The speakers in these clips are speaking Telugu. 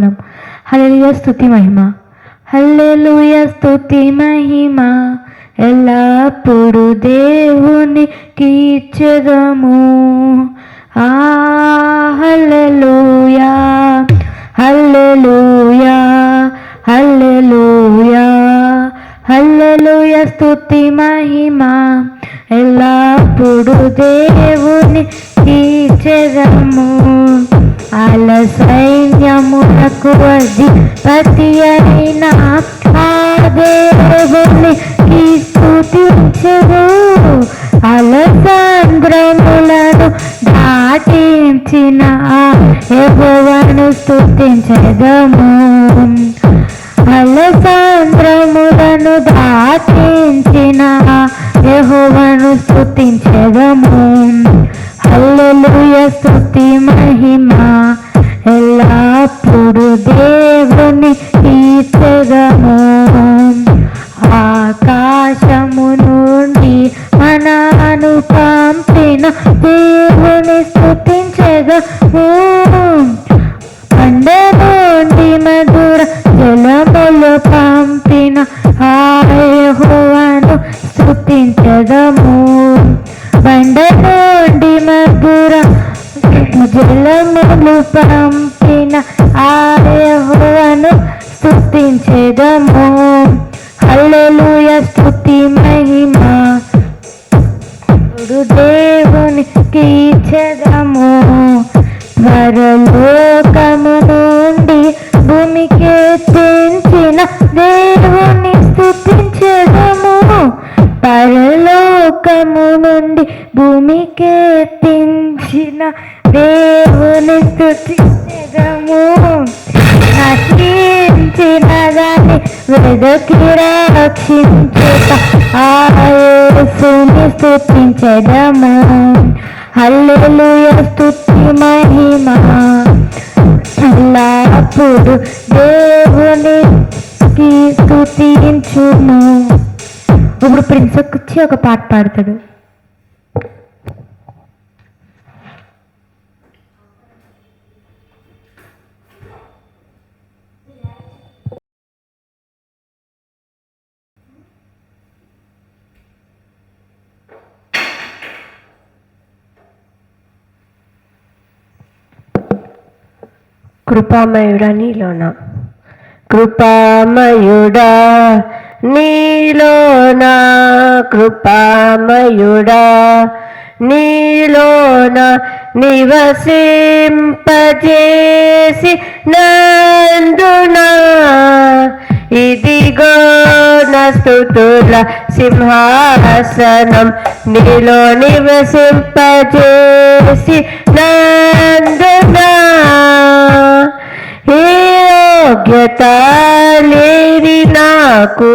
పాడుకుందాం హల్లెలూయ స్థుతి మహిమ. హల్లెలూయ స్తుతి మహిమ. ఎల్లప్పుడు దేవుని కీర్చెదము. ఆ హల్లెలూయా హల్లెలూయా హల్లెలూయా. హల్లెలూయ స్తుతి మహిమ. ఎల్లప్పుడు దేవుని కీర్చెదము. అల సైన్యములకు అధిపతి అయిన ఆ దేవుని స్తుతించదు అలసాంద్రములను దాటించిన ఆ యెహోవాను స్తుతించదము. అలసాంద్రములను దాటించిన యెహోవాను స్తుతించదము. హల్లెలూయ స్తుతి మహిమ. ఎల్లప్పుడు దేవుని కీర్తనము ఆకాశము నుండి మనను పంపిన దేవుని స్థుతించగము కొండ నుండి మధుర జలములు పంపిన ఆయహోవను స్థుతించగము బండ నుండి మధుర జలములు పంపిన ఆయవను స్థుతించేదము. హల్లెలూయ స్థుతి మహిమ. దేవునికి చెదము కీర్చెదము తెంచిన దేవుని స్థుతిగము నశించిన దాన్ని వెదకి రక్షించుట ఆయేసుని స్తుతించదము. హల్లెలూయ స్థుతి మహిమ. ఎల్లప్పుడు దేవునికి స్తుతించును ఇప్పుడు ప్రిన్స్ వచ్చి ఒక పాట పాడతాడు. కృపామయుడా నీలోన కృపామయుడా నీలోన. కృపామయుడా నీలోన నివసింపజేసి నందునా. ఇదిగో నస్తుతుల సింహాసనం నీలో నివసింపజేసి నందునా. యోగ్యత లేది నాకు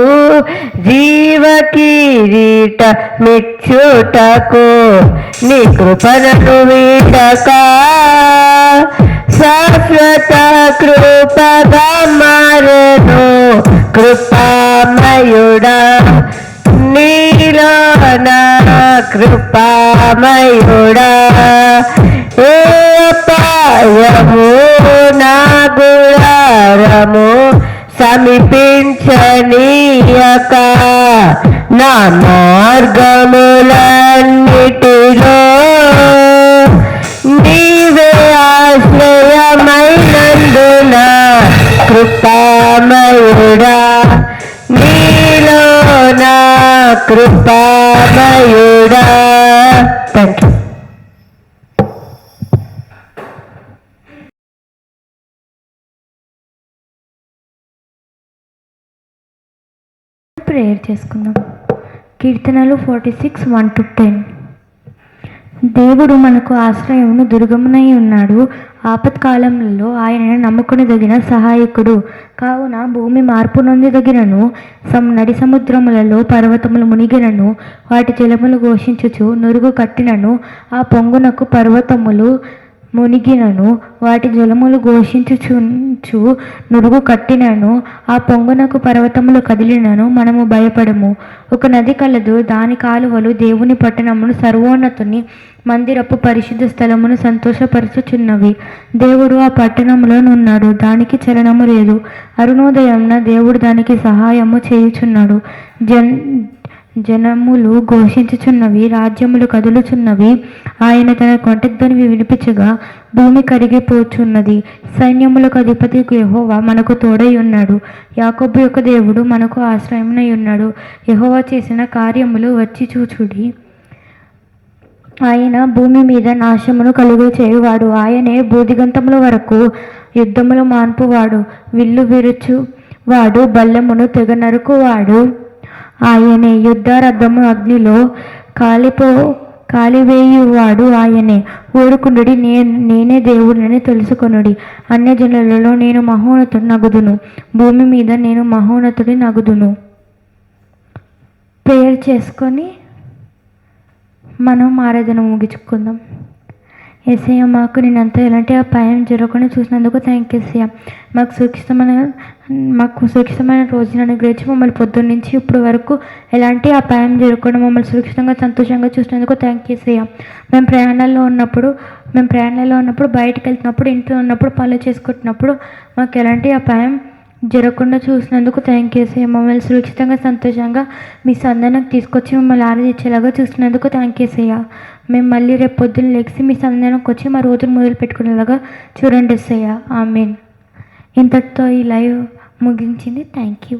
జీవ కిరీట మిచ్చుటకు నీ కృపణను వీటక. శాశ్వత కృపగా మారను కృపామయుడా. నీలోన నా కృపామయుడా. ఏ పాయము నా గుడారము సమీపించనీయక. నా మార్గములన్నిటిలో నీవే ఆశ్రయమైనందున కృపామయుడా. నీలో నా కృపామయుడా చేసుకుందాం. కీర్తనలు forty six one two ten దేవుడు మనకు ఆశ్రయమును దుర్గమునై ఉన్నాడు. ఆపత్కాలంలో ఆయనను నమ్ముకునదగిన సహాయకుడు. కావున భూమి మార్పు నొందదగినను సమ్ నడి సముద్రములలో పర్వతములు మునిగినను వాటి జలములు ఘోషించుచు నురుగు కట్టినను ఆ పొంగునకు పర్వతములు మునిగినను వాటి జలములు ఘోషించుచుంచు నురుగు కట్టినను ఆ పొంగునకు పర్వతములు కదిలినను మనము భయపడము. ఒక నది కలదు దాని కాలువలు దేవుని పట్టణమును సర్వోన్నతుని మందిరపు పరిశుద్ధ స్థలమును సంతోషపరచుచున్నవి. దేవుడు ఆ పట్టణంలో ఉన్నాడు దానికి చలనము లేదు. అరుణోదయంన దేవుడు దానికి సహాయము చేయుచున్నాడు. జన్ జనములు ఘోషించుచున్నవి రాజ్యములు కదులుచున్నవి. ఆయన తన కొంటధ్వని వినిపించగా భూమి కరిగిపోచున్నది సైన్యములకు అధిపతి యహోవా మనకు తోడై ఉన్నాడు. యాకోబు యొక్క దేవుడు మనకు ఆశ్రయమునై ఉన్నాడు. యహోవా చేసిన కార్యములు వచ్చి చూచుడి. ఆయన భూమి మీద నాశమును కలుగు చేయువాడు. ఆయనే బూదిగంతముల వరకు యుద్ధములు మాన్పువాడు. విల్లు విరుచు వాడు బల్లెమును తెగ నరుకువాడు. ఆయనే. యుద్ధరథము అగ్నిలో కాలిపో కాలివేయువాడు ఆయనే. ఓడుకునుడి నే నేనే దేవుడిని తెలుసుకొనుడి. అన్యజనులలో నేను మహోన్నతుడు నగుదును. భూమి మీద నేను మహోన్నతుడి నగుదును. ప్రేయర్ చేసుకొని మనం ఆరాధన ముగించుకుందాం. ఎస్ఐ మాకు నేనంతా ఎలాంటి అపాయం జరగకుండా చూసినందుకు థ్యాంక్ యూ ఎస్ఐ మాకు సురక్షితమైన మాకు సురక్షితమైన రోజును అనుగ్రహించి మమ్మల్ని పొద్దున్న నుంచి ఇప్పుడు వరకు ఎలాంటి అపాయం జరగకుండా మమ్మల్ని సురక్షితంగా సంతోషంగా చూసినందుకు థ్యాంక్ యూ ఎస్ఐ మేము ప్రయాణాల్లో ఉన్నప్పుడు మేము ప్రయాణాల్లో ఉన్నప్పుడు బయటకు వెళ్తున్నప్పుడు ఇంట్లో ఉన్నప్పుడు పనులు చేసుకుంటున్నప్పుడు మాకు ఎలాంటి అపాయం జరగకుండా చూసినందుకు థ్యాంక్ యూ సార్ మమ్మల్ని సురక్షితంగా సంతోషంగా మీ సందనకు తీసుకొచ్చి మమ్మల్ని ఆరాధించేలాగా చూసినందుకు థ్యాంక్ యూ సయ్య మేము మళ్ళీ రేపు పొద్దున్న లెగిసి మీ సందనకు వచ్చి మా రోజును మొదలు పెట్టుకునేలాగా చూడండి సయ్య ఆమెన్ ఇంతటితో ఈ లైవ్ ముగించింది. Thank you